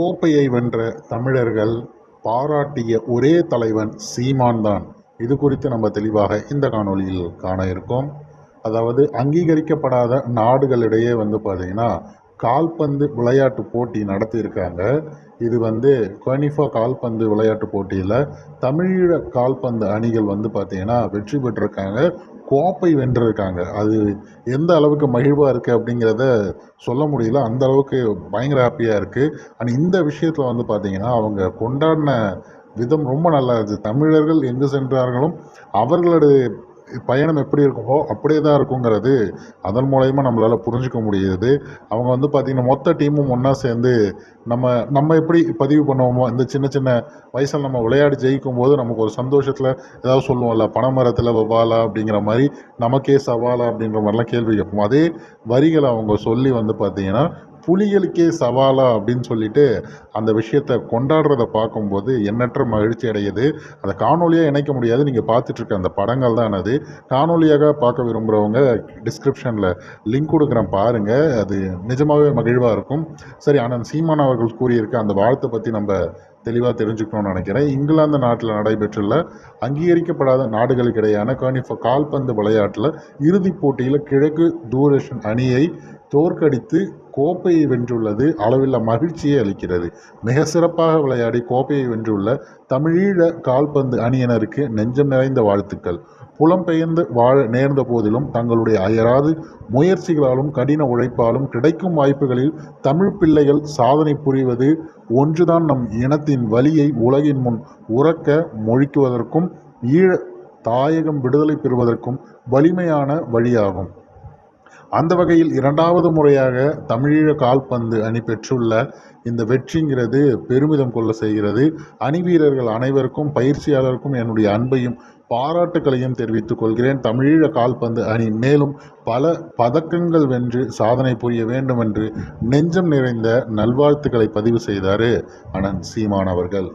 கோப்பையை வென்ற தமிழர்கள் பாராட்டிய ஒரே தலைவன் சீமான் தான் இது குறித்து நம்ம தெளிவாக இந்த காணொளியில் காண இருக்கோம். அதாவது அங்கீகரிக்கப்படாத நாடுகளிடையே வந்து பார்த்திங்கன்னா கால்பந்து விளையாட்டு போட்டி நடத்தியிருக்காங்க. இது வந்து கனிஃபா கால்பந்து விளையாட்டு போட்டியில் தமிழீழ கால்பந்து அணிகள் வந்து பார்த்திங்கன்னா வெற்றி பெற்றிருக்காங்க. கோப்பை வென்றிருக்காங்க. அது எந்த அளவுக்கு மகிழ்வாக இருக்குது அப்படிங்கிறத சொல்ல முடியல. அந்த அளவுக்கு பயங்கர ஹாப்பியாக இருக்குது அண்ட் இந்த விஷயத்தில் வந்து பார்த்திங்கன்னா அவங்க கொண்டாடின விதம் ரொம்ப நல்லா இருந்துச்சு. தமிழர்கள் எங்கு சென்றார்களும் அவர்களுடைய பயணம் எப்படி இருக்குமோ அப்படியே தான் இருக்குங்கிறது அதன் மூலயமா நம்மளால் புரிஞ்சுக்க முடியுது. அவங்க வந்து பார்த்திங்கன்னா மொத்த டீமும் ஒன்றா சேர்ந்து நம்ம நம்ம எப்படி பதிவு பண்ணுவோமோ இந்த சின்ன சின்ன வயசில் நம்ம விளையாடி ஜெயிக்கும் போது நமக்கு ஒரு சந்தோஷத்தில் ஏதாவது சொல்லுவோம்ல பனைமரத்தில் வவாலா அப்படிங்கிற மாதிரி நமக்கே சவாலா அப்படின்ற மாதிரிலாம் கேள்வி கேட்போம். அதே வரிகளை அவங்க சொல்லி வந்து பார்த்திங்கன்னா புலிகளுக்கே சவாலா அப்படின்னு சொல்லிட்டு அந்த விஷயத்தை கொண்டாடுறத பார்க்கும்போது எண்ணற்ற மகிழ்ச்சி அடையுது. அதை காணொலியாக இணைக்க முடியாது. நீங்கள் பார்த்துட்ருக்க அந்த படங்கள் தான் அது. காணொலியாக பார்க்க விரும்புகிறவங்க டிஸ்கிரிப்ஷனில் லிங்க் கொடுக்குறேன் பாருங்கள் அது நிஜமாகவே மகிழ்வாக இருக்கும். சரி ஆனந்த் சீமான் அவர்கள் கூறியிருக்க அந்த வாழ்த்தை பற்றி நம்ம தெளிவாக தெரிஞ்சுக்கணும்னு நினைக்கிறேன். இங்கிலாந்து நாட்டில் நடைபெற்றுள்ள அங்கீகரிக்கப்படாத நாடுகளுக்கிடையான இடையான கால்பந்து விளையாட்டில் இறுதிப் போட்டியில் கிழக்கு தூரேஷன் அணியை தோற்கடித்து கோப்பையை வென்றுள்ளது. அளவில்லா மகிழ்ச்சியை அளிக்கிறது. மிக சிறப்பாக விளையாடி கோப்பையை வென்றுள்ள தமிழீழ கால்பந்து அணியினருக்கு நெஞ்சம் நிறைந்த வாழ்த்துக்கள். புலம்பெயர்ந்து வாழ நேர்ந்த போதிலும் தங்களுடைய அயராது முயற்சிகளாலும் கடின உழைப்பாலும் கிடைக்கும் வாய்ப்புகளில் தமிழ் பிள்ளைகள் சாதனை புரிவது ஒன்றுதான். நம் இனத்தின் வலியை உலகின் முன் உறக்க மொழிக்குவதற்கும் ஈழ தாயகம் விடுதலை பெறுவதற்கும் வலிமையான வழியாகும். அந்த வகையில் இரண்டாவது முறையாக தமிழீழ கால்பந்து அணி பெற்றுள்ள இந்த வெற்றிங்கிறது பெருமிதம் கொள்ள செய்கிறது. அணி வீரர்கள் அனைவருக்கும் பயிற்சியாளருக்கும் என்னுடைய அன்பையும் பாராட்டுக்களையும் தெரிவித்துக் கொள்கிறேன். தமிழீழ கால்பந்து அணி மேலும் பல பதக்கங்கள் வென்று சாதனை புரிய வேண்டும் என்று நெஞ்சம் நிறைந்த நல்வாழ்த்துக்களை பதிவு செய்தார் அனந்த் சீமான் அவர்கள்.